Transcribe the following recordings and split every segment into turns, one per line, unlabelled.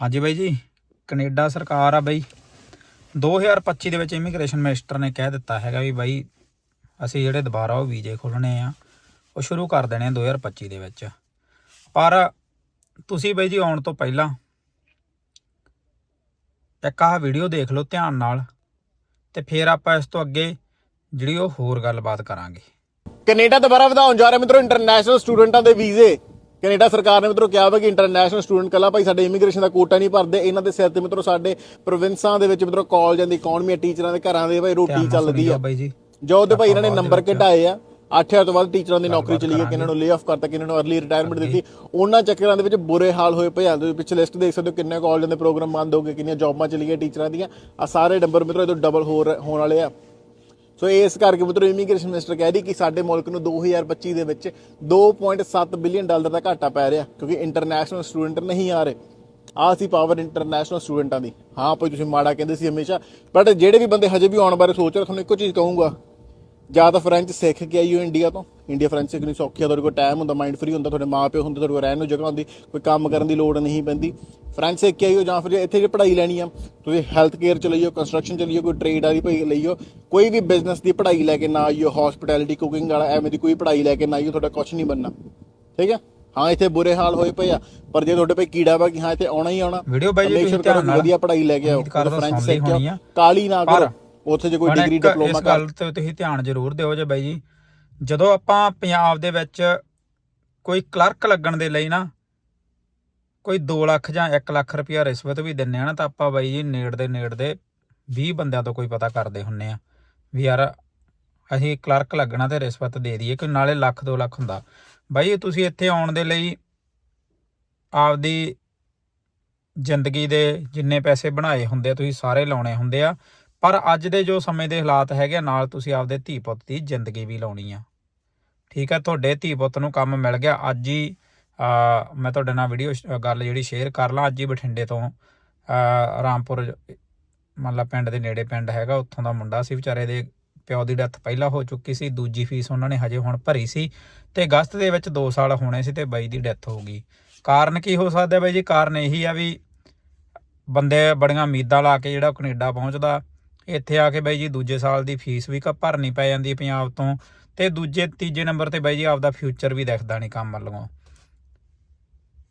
ਹਾਂਜੀ ਬਾਈ ਜੀ, ਕੈਨੇਡਾ ਸਰਕਾਰ ਆ ਬਾਈ। 2025 ਦੇ ਵਿੱਚ ਇਮੀਗ੍ਰੇਸ਼ਨ ਮਿਨਿਸਟਰ ਨੇ ਕਹਿ ਦਿੱਤਾ ਹੈਗਾ ਵੀ ਬਾਈ, ਅਸੀਂ ਜਿਹੜੇ ਦੁਬਾਰਾ ਉਹ ਵੀਜ਼ੇ ਖੋਲਣੇ ਆ, ਉਹ ਸ਼ੁਰੂ ਕਰ ਦੇਣੇ ਆ 2025 ਦੇ ਵਿੱਚ। ਪਰ ਤੁਸੀਂ ਬਾਈ ਜੀ ਆਉਣ ਤੋਂ ਪਹਿਲਾਂ ਇੱਕ ਆਹ ਵੀਡੀਓ ਦੇਖ ਲਓ ਧਿਆਨ ਨਾਲ, ਤੇ ਫਿਰ ਆਪਾਂ ਇਸ ਤੋਂ ਅੱਗੇ ਜਿਹੜੀ ਉਹ ਹੋਰ ਗੱਲਬਾਤ ਕਰਾਂਗੇ।
ਕੈਨੇਡਾ ਦੁਬਾਰਾ ਵਧਾਉਣ ਜਾ ਰਿਹਾ ਮਿੱਤਰੋ ਇੰਟਰਨੈਸ਼ਨਲ ਸਟੂਡੈਂਟਾਂ ਦੇ ਵੀਜ਼ੇ। ਕੈਨੇਡਾ ਸਰਕਾਰ ਨੇ ਮਿੱਤਰੋ ਕਿਹਾ ਵਾ ਕਿ ਇੰਟਰਨੈਸ਼ਨਲ ਸਟੂਡੈਂਟ ਕੱਲਾ ਭਾਈ ਸਾਡੇ ਇਮੀਗ੍ਰੇਸ਼ਨ ਦਾ ਕੋਟਾ ਨਹੀਂ ਭਰਦੇ ਇਹਨਾਂ ਦੇ ਸਿਰ ਤੇ ਮਿੱਤਰੋ ਸਾਡੇ ਪ੍ਰੋਵਿੰਸਾਂ ਦੇ ਵਿੱਚ ਮਿੱਤਰੋ ਕਾਲਜਾਂ ਦੀ ਇਕਨੋਮੀ ਟੀਚਰਾਂ ਦੇ ਘਰਾਂ ਦੇ ਭਾਈ ਰੋਟੀ ਚੱਲਦੀ ਆ।
ਜੀ।
ਉਹਦੇ ਭਾਈ ਇਹਨਾਂ ਨੇ ਨੰਬਰ ਘਟਾਏ ਆ 8000 ਤੋਂ ਬਾਅਦ ਟੀਚਰਾਂ ਦੀ ਨੌਕਰੀ ਚਲੀ ਗਈ ਕਿ ਇਹਨਾਂ ਨੂੰ ਲੇ ਆਫ ਕਰਤਾ ਕਿ ਇਹਨਾਂ ਨੂੰ ਅਰਲੀ ਰਿਟਾਇਰਮੈਂਟ ਦਿੱਤੀ। ਉਹਨਾਂ ਚੱਕਰਾਂ ਦੇ ਵਿੱਚ ਬੁਰੇ ਹਾਲ ਹੋਏ ਪਏ ਆ। ਤੁਸੀਂ ਪਿੱਛੇ ਲਿਸਟ ਦੇਖ ਸਕਦੇ ਹੋ ਕਿੰਨੇ ਕਾਲਜਾਂ ਦੇ ਪ੍ਰੋਗਰਾਮ ਬੰਦ ਹੋ ਗਏ ਕਿੰਨੀਆਂ ਜੌਬਾਂ ਚਲੀ ਗਈਆਂ ਟੀਚਰਾਂ ਦੀਆਂ। ਆ ਸਾਰੇ ਨੰਬਰ ਮਿੱਤਰੋ ਇਹ ਤੋਂ ਡਬਲ ਹੋ ਰਹੇ- ਹੋਣ ਵਾਲੇ ਆ। ਸੋ ਇਸ ਕਰਕੇ ਮਿੱਤਰੋ ਇਮੀਗ੍ਰੇਸ਼ਨ ਮਿਨਿਸਟਰ ਕਹਿ ਰਹੀ ਕਿ ਸਾਡੇ ਮੁਲਕ ਨੂੰ 2025 ਦੇ ਵਿੱਚ 2.7 ਬਿਲੀਅਨ ਡਾਲਰ ਦਾ ਘਾਟਾ ਪੈ ਰਿਹਾ, ਕਿਉਂਕਿ ਇੰਟਰਨੈਸ਼ਨਲ ਸਟੂਡੈਂਟ ਨਹੀਂ ਆ ਰਹੇ। ਆਹ ਸੀ ਪਾਵਰ ਇੰਟਰਨੈਸ਼ਨਲ ਸਟੂਡੈਂਟਾਂ ਦੀ। ਹਾਂ ਭਾਈ, ਤੁਸੀਂ ਮਾੜਾ ਕਹਿੰਦੇ ਸੀ ਹਮੇਸ਼ਾ ਬਟ ਜਿਹੜੇ ਵੀ ਬੰਦੇ ਹਜੇ ਵੀ ਆਉਣ ਬਾਰੇ ਸੋਚ ਰਹੇ, ਤੁਹਾਨੂੰ ਇੱਕੋ ਚੀਜ਼ ਕਹੂੰਗਾ। ਜਾਂ ਤਾਂ ਫ੍ਰੈਂਚ ਸਿੱਖ ਕੇ ਆਈਓ ਇੰਡੀਆ ਤੋਂ। ਇੰਡੀਆ ਫ੍ਰੈਂਚ ਸਿੱਖਣੀ ਸੌਖੀ ਆ ਤੁਹਾਡੇ ਕੋਲ ਟਾਈਮ ਹੁੰਦਾ ਮਾਈਂਡ ਫ੍ਰੀ ਹੁੰਦਾ ਤੁਹਾਡੇ ਮਾਪਿਓ ਹੁੰਦੇ ਤੁਹਾਡੇ ਕੋਲ ਰਹਿਣ ਨੂੰ ਜਗ੍ਹਾ ਹੁੰਦੀ ਕੋਈ ਕੰਮ ਕਰਨ ਦੀ ਲੋੜ ਨਹੀਂ ਪੈਂਦੀ। ਫ੍ਰੈਂਚ ਸਿੱਖ ਕੇ ਆਈਓ ਜਾਂ ਫਿਰ ਇੱਥੇ ਜੇ ਪੜ੍ਹਾਈ ਲੈਣੀ ਆ ਤੁਸੀਂ ਹੈਲਥ ਕੇਅਰ ਚ ਲਈਓ ਕੰਸਟਰਕਸ਼ਨ ਚ ਲਈਓ ਕੋਈ ਟ੍ਰੇਡ ਵਾਲੀ ਭਾਈ ਲਈਓ ਕੋਈ ਵੀ ਬਿਜ਼ਨਸ ਦੀ ਪੜ੍ਹਾਈ ਲੈ ਕੇ ਨਾ ਆਈਓ ਹਸਪਿਟੈਲਿਟੀ ਕੁਕਿੰਗ ਵਾਲਾ ਐਵੇਂ ਦੀ ਕੋਈ ਪੜ੍ਹਾਈ ਲੈ ਕੇ ਨਾ ਆਈਓ ਤੁਹਾਡਾ ਕੁਝ ਨਹੀਂ ਬਣਨਾ। ਠੀਕ ਹੈ ਹਾਂ ਇੱਥੇ ਬੁਰੇ ਹਾਲ ਹੋਏ ਪਏ ਆ ਪਰ ਜੇ ਤੁਹਾਡੇ ਪੇ ਕੀੜਾ ਵਾ ਕਿ ਹਾਂ ਇੱਥੇ ਆਉਣਾ ਹੀ ਆਉਣਾ
ਵੀਡੀਓ ਬਾਈ ਜੀ ਤੁਸੀਂ ਧਿਆਨ
ਵਧੀਆ ਪੜ੍ਹਾਈ ਲੈ ਕੇ ਆਓ ਫ੍ਰੈਂਚ ਸਿੱਖ। ਕਾਲੀ ਨਾ ਕਰੋ ਉੱਥੇ ਜੇ ਕੋਈ ਡਿਗਰੀ ਡਿਪਲੋਮਾ
ਇਸ
ਕਰ
ਗੱਲ ਤੇ ਤੁਸੀਂ ਧਿਆਨ ਜ਼ਰੂਰ ਦਿਓ ਜੇ ਬਾਈ ਜੀ ਜਦੋਂ ਆਪਾਂ ਪੰਜਾਬ ਦੇ ਵਿੱਚ ਕੋਈ ਕਲਰਕ ਲੱਗਣ ਦੇ ਲਈ ਨਾ ਕੋਈ 2 ਲੱਖ ਜਾਂ 1 ਲੱਖ ਰੁਪਇਆ ਰਿਸ਼ਵਤ ਵੀ ਦਿੰਨੇ ਆ ਨਾ ਤਾਂ ਆਪਾਂ ਬਾਈ ਜੀ ਨੇੜ ਦੇ ਨੇੜ ਦੇ 20 ਬੰਦਿਆਂ ਤੋਂ ਕੋਈ ਪਤਾ ਕਰਦੇ ਹੁੰਨੇ ਆ ਵੀ ਯਾਰ ਅਸੀਂ ਕਲਰਕ ਲੱਗਣਾ ਤੇ ਰਿਸ਼ਵਤ ਦੇ ਦਈਏ ਕਿ ਨਾਲੇ ਲੱਖ 2 ਲੱਖ ਹੁੰਦਾ। ਬਾਈ ਤੁਸੀਂ ਇੱਥੇ ਆਉਣ ਦੇ ਲਈ ਆਪਦੀ ਜ਼ਿੰਦਗੀ ਦੇ ਜਿੰਨੇ ਪੈਸੇ ਬਣਾਏ ਹੁੰਦੇ ਆ ਤੁਸੀਂ ਸਾਰੇ ਲਾਉਣੇ ਹੁੰਦੇ ਆ ਪਰ ਅੱਜ ਦੇ ਜੋ ਸਮੇਂ ਦੇ ਹਾਲਾਤ ਹੈਗੇ ਆ, ਨਾਲ ਤੁਸੀਂ ਆਪਦੇ ਧੀ ਪੁੱਤ ਦੀ ਜ਼ਿੰਦਗੀ ਵੀ ਲਾਉਣੀ ਆ। ਠੀਕ ਹੈ ਤੁਹਾਡੇ ਧੀ ਪੁੱਤ ਨੂੰ ਕੰਮ ਮਿਲ ਗਿਆ। ਅੱਜ ਹੀ ਮੈਂ ਤੁਹਾਡੇ ਨਾਲ ਵੀਡੀਓ ਗੱਲ ਜਿਹੜੀ ਸ਼ੇਅਰ ਕਰ ਲਾਂ, ਅੱਜ ਹੀ ਬਠਿੰਡੇ ਤੋਂ ਰਾਮਪੁਰ, ਮਤਲਬ ਪਿੰਡ ਦੇ ਨੇੜੇ ਪਿੰਡ ਹੈਗਾ, ਉੱਥੋਂ ਦਾ ਮੁੰਡਾ ਸੀ ਵਿਚਾਰੇ ਦੇ, ਪਿਓ ਦੀ ਡੈਥ ਪਹਿਲਾਂ ਹੋ ਚੁੱਕੀ ਸੀ, ਦੂਜੀ ਫੀਸ ਉਹਨਾਂ ਨੇ ਹਜੇ ਹੁਣ ਭਰੀ ਸੀ ਤੇ ਅਗਸਤ ਦੇ ਵਿੱਚ 2 ਸਾਲ ਹੋਣੇ ਸੀ ਤੇ ਬਾਈ ਦੀ ਡੈਥ ਹੋ ਗਈ। ਕਾਰਨ ਕੀ ਹੋ ਸਕਦਾ ਬਾਈ ਜੀ? ਕਾਰਨ ਇਹੀ ਆ ਵੀ ਬੰਦੇ ਬੜੀਆਂ ਉਮੀਦਾਂ ਲਾ ਕੇ ਜਿਹੜਾ ਕੈਨੇਡਾ ਪਹੁੰਚਦਾ ਇੱਥੇ ਆ ਕੇ ਬਾਈ ਜੀ ਦੂਜੇ ਸਾਲ ਦੀ ਫੀਸ ਵੀ ਕ, ਭਰਨੀ ਪੈ ਜਾਂਦੀ ਪੰਜਾਬ ਤੋਂ ਤੇ ਦੂਜੇ, ਤੀਜੇ ਨੰਬਰ ਤੇ ਬਾਈ ਜੀ ਆਪਦਾ ਫਿਊਚਰ ਵੀ ਦਿਖਦਾ ਨਹੀਂ ਕੰਮ ਵੱਲੋਂ।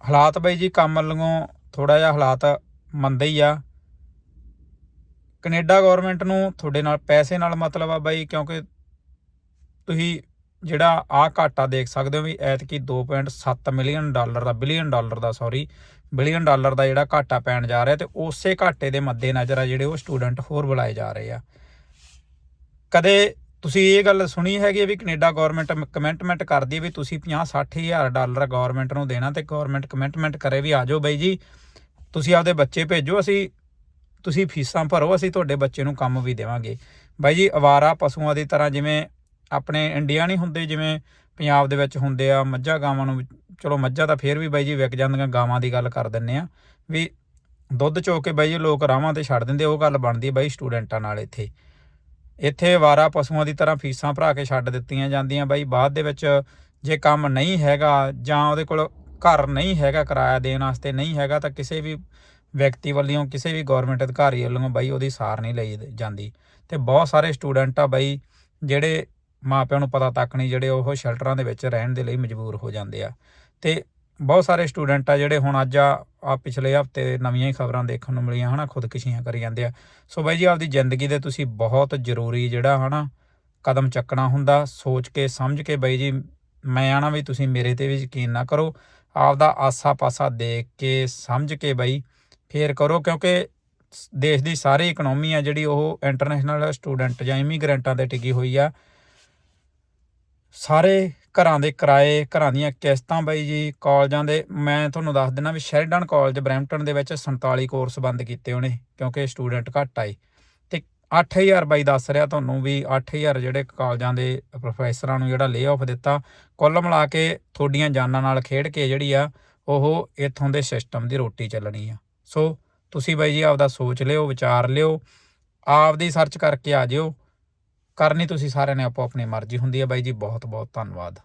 ਹਾਲਾਤ ਬਾਈ ਜੀ ਕੰਮ ਵੱਲੋਂ ਥੋੜਾ ਜਿਹਾ ਹਾਲਾਤ ਮੰਦੇ ਹੀ ਆ। ਕੈਨੇਡਾ ਗਵਰਨਮੈਂਟ ਨੂੰ ਤੁਹਾਡੇ ਨਾਲ, ਪੈਸੇ ਨਾਲ ਮਤਲਬ ਆ ਬਾਈ, ਕਿਉਂਕਿ ਤੁਸੀਂ ਜਿਹੜਾ ਆ ਘਾਟਾ ਦੇਖ ਸਕਦੇ ਹੋ ਵੀ ਐਤਕੀ 2.7 ਮਿਲੀਅਨ ਡਾਲਰ ਦਾ, ਬਿਲੀਅਨ ਡਾਲਰ ਦਾ ਸੌਰੀ ਬਿਲੀਅਨ ਡਾਲਰ ਦਾ ਜਿਹੜਾ ਘਾਟਾ ਪੈਣ ਜਾ ਰਿਹਾ ਤੇ ਉਸੇ ਘਾਟੇ ਦੇ ਮੱਦੇ ਨਜ਼ਰ ਆ ਜਿਹੜੇ ਉਹ ਸਟੂਡੈਂਟ ਹੋਰ ਬੁਲਾਏ ਜਾ ਰਹੇ ਆ। ਕਦੇ ਤੁਸੀਂ ਇਹ ਗੱਲ ਸੁਣੀ ਹੈਗੀ ਵੀ ਕੈਨੇਡਾ ਗਵਰਨਮੈਂਟ ਕਮਿਟਮੈਂਟ ਕਰਦੀ ਹੈ ਵੀ ਤੁਸੀਂ 50 60 ਹਜ਼ਾਰ ਡਾਲਰ ਗਵਰਨਮੈਂਟ ਨੂੰ ਦੇਣਾ ਤੇ ਗਵਰਨਮੈਂਟ ਕਮਿਟਮੈਂਟ ਕਰੇ ਵੀ ਆਜੋ ਬਾਈ ਜੀ, ਤੁਸੀਂ ਆਪਦੇ ਬੱਚੇ ਭੇਜੋ, ਅਸੀਂ, ਤੁਸੀਂ ਫੀਸਾਂ ਭਰੋ, ਅਸੀਂ ਤੁਹਾਡੇ ਬੱਚੇ ਨੂੰ ਕੰਮ ਵੀ ਦੇਵਾਂਗੇ। ਬਾਈ ਜੀ, ਅਵਾਰਾ ਪਸ਼ੂਆਂ ਦੀ ਤਰ੍ਹਾਂ ਜਿਵੇਂ ਆਪਣੇ ਇੰਡੀਆ ਨਹੀਂ ਹੁੰਦੇ, ਜਿਵੇਂ ਪੰਜਾਬ ਦੇ ਵਿੱਚ ਹੁੰਦੇ ਆ, ਮੱਝਾਂ ਗਾਵਾਂ ਨੂੰ ਚਲੋ ਮੱਝਾਂ ਤਾਂ ਫੇਰ ਵੀ ਬਾਈ ਜੀ ਵਿਕ ਜਾਂਦੀਆਂ, ਗਾਵਾਂ ਦੀ ਗੱਲ ਕਰ ਦਿੰਨੇ ਆ ਵੀ ਦੁੱਧ ਚੋ ਕੇ ਬਾਈ ਜੀ ਲੋਕ ਰਾਵਾਂ ਤੇ ਛੱਡ ਦਿੰਦੇ, ਉਹ ਗੱਲ ਬਣਦੀ ਹੈ ਬਾਈ ਸਟੂਡੈਂਟਾਂ ਨਾਲ ਇੱਥੇ। ਇੱਥੇ ਵਾਰਾ ਪਸ਼ੂਆਂ ਦੀ ਤਰ੍ਹਾਂ ਫੀਸਾਂ ਭਰਾ ਕੇ ਛੱਡ ਦਿੱਤੀਆਂ ਜਾਂਦੀਆਂ ਬਾਈ, ਬਾਅਦ ਦੇ ਵਿੱਚ ਜੇ ਕੰਮ ਨਹੀਂ ਹੈਗਾ ਜਾਂ ਉਹਦੇ ਕੋਲ ਘਰ ਨਹੀਂ ਹੈਗਾ ਕਿਰਾਇਆ ਦੇਣ ਵਾਸਤੇ ਨਹੀਂ ਹੈਗਾ, ਤਾਂ ਕਿਸੇ ਵੀ ਵਿਅਕਤੀ ਵੱਲੋਂ, ਕਿਸੇ ਵੀ ਗਵਰਨਮੈਂਟ ਅਧਿਕਾਰੀ ਵੱਲੋਂ ਬਾਈ ਉਹਦੀ ਸਾਰ ਨਹੀਂ ਲਈ ਜਾਂਦੀ। ਤੇ ਬਹੁਤ ਸਾਰੇ ਸਟੂਡੈਂਟ ਆ ਬਾਈ, ਜਿਹੜੇ ਮਾਪਿਆਂ ਨੂੰ ਪਤਾ ਤੱਕ ਨਹੀਂ ਜਿਹੜੇ ਉਹ ਸ਼ੈਲਟਰਾਂ ਦੇ ਵਿੱਚ ਰਹਿਣ ਦੇ ਲਈ ਮਜਬੂਰ ਹੋ ਜਾਂਦੇ ਆ। ਤੇ ਬਹੁਤ ਸਾਰੇ ਸਟੂਡੈਂਟ ਆ ਜਿਹੜੇ ਹੁਣ ਅੱਜ ਆ ਪਿਛਲੇ ਹਫ਼ਤੇ ਨਵੀਆਂ ਹੀ ਖਬਰਾਂ ਦੇਖਣ ਨੂੰ ਮਿਲੀਆਂ, ਹਨਾ, ਖੁਦਕੁਸ਼ੀਆਂ ਕਰੀ ਜਾਂਦੇ ਆ। ਸੋ ਬਾਈ ਜੀ, ਆਪਦੀ ਜ਼ਿੰਦਗੀ ਦੇ ਤੁਸੀਂ ਬਹੁਤ ਜ਼ਰੂਰੀ ਜਿਹੜਾ, ਹਨਾ, ਕਦਮ ਚੱਕਣਾ ਹੁੰਦਾ, ਸੋਚ ਕੇ, ਸਮਝ ਕੇ ਬਾਈ ਜੀ, ਮੈਂ ਆਣਾ ਵੀ ਤੁਸੀਂ ਮੇਰੇ ਤੇ ਵੀ ਯਕੀਨ ਨਾ ਕਰੋ। ਆਪਦਾ ਆਸਾ ਪਾਸਾ ਦੇਖ ਕੇ, ਸਮਝ ਕੇ ਬਾਈ, ਫੇਰ ਕਰੋ, ਕਿਉਂਕਿ ਸ- ਦੇਸ਼ ਦੀ ਸਾਰੀ ਇਕਨੋਮੀ ਆ ਜਿਹੜੀ ਉਹ ਇੰਟਰਨੈਸ਼ਨਲ ਸਟੂਡੈਂਟ ਜਾਂ ਇਮੀਗ੍ਰੈਂਟਾਂ ਤੇ ਟਿਕੀ ਹੋਈ ਆ। ਸਾਰੇ ਘਰਾਂ ਦੇ ਕਿਰਾਏ, ਘਰਾਂ ਦੀਆਂ ਕਿਸ਼ਤਾਂ ਬਾਈ ਜੀ, ਕਾਲਜਾਂ ਦੇ, ਮੈਂ ਤੁਹਾਨੂੰ ਦੱਸ ਦਿੰਦਾ ਵੀ ਸ਼ੈਰਡਨ ਕਾਲਜ ਬਰੈਂਪਟਨ ਦੇ ਵਿੱਚ 47 ਕੋਰਸ ਬੰਦ ਕੀਤੇ ਉਹਨੇ ਕਿਉਂਕਿ ਸਟੂਡੈਂਟ ਘੱਟ ਆਏ। ਤੇ 8000 ਬਾਈ ਦੱਸ ਰਿਹਾ ਤੁਹਾਨੂੰ ਵੀ 8000 ਜਿਹੜੇ ਕਾਲਜਾਂ ਦੇ ਪ੍ਰੋਫੈਸਰਾਂ ਨੂੰ ਜਿਹੜਾ ਲੇ ਆਫ ਦਿੱਤਾ, ਕੁੱਲ ਮਿਲਾ ਕੇ ਤੁਹਾਡੀਆਂ ਜਾਨਾਂ ਨਾਲ ਖੇਡ ਕੇ ਜਿਹੜੀ ਆ, ਉਹ ਇੱਥੋਂ ਦੇ ਸਿਸਟਮ ਦੀ ਰੋਟੀ ਚੱਲਣੀ ਆ। ਸੋ ਤੁਸੀਂ ਬਾਈ ਜੀ ਆਪਦਾ ਸੋਚ ਲਿਓ, ਵਿਚਾਰ ਲਿਓ, ਆਪਦੀ ਸਰਚ ਕਰਕੇ ਆ ਜਿਓ। ਕਰਨੀ ਤੁਸੀਂ ਸਾਰਿਆਂ ਨੇ ਆਪੋ ਆਪਣੀ ਮਰਜ਼ੀ ਹੁੰਦੀ ਹੈ ਬਾਈ ਜੀ ਬਹੁਤ ਬਹੁਤ ਧੰਨਵਾਦ।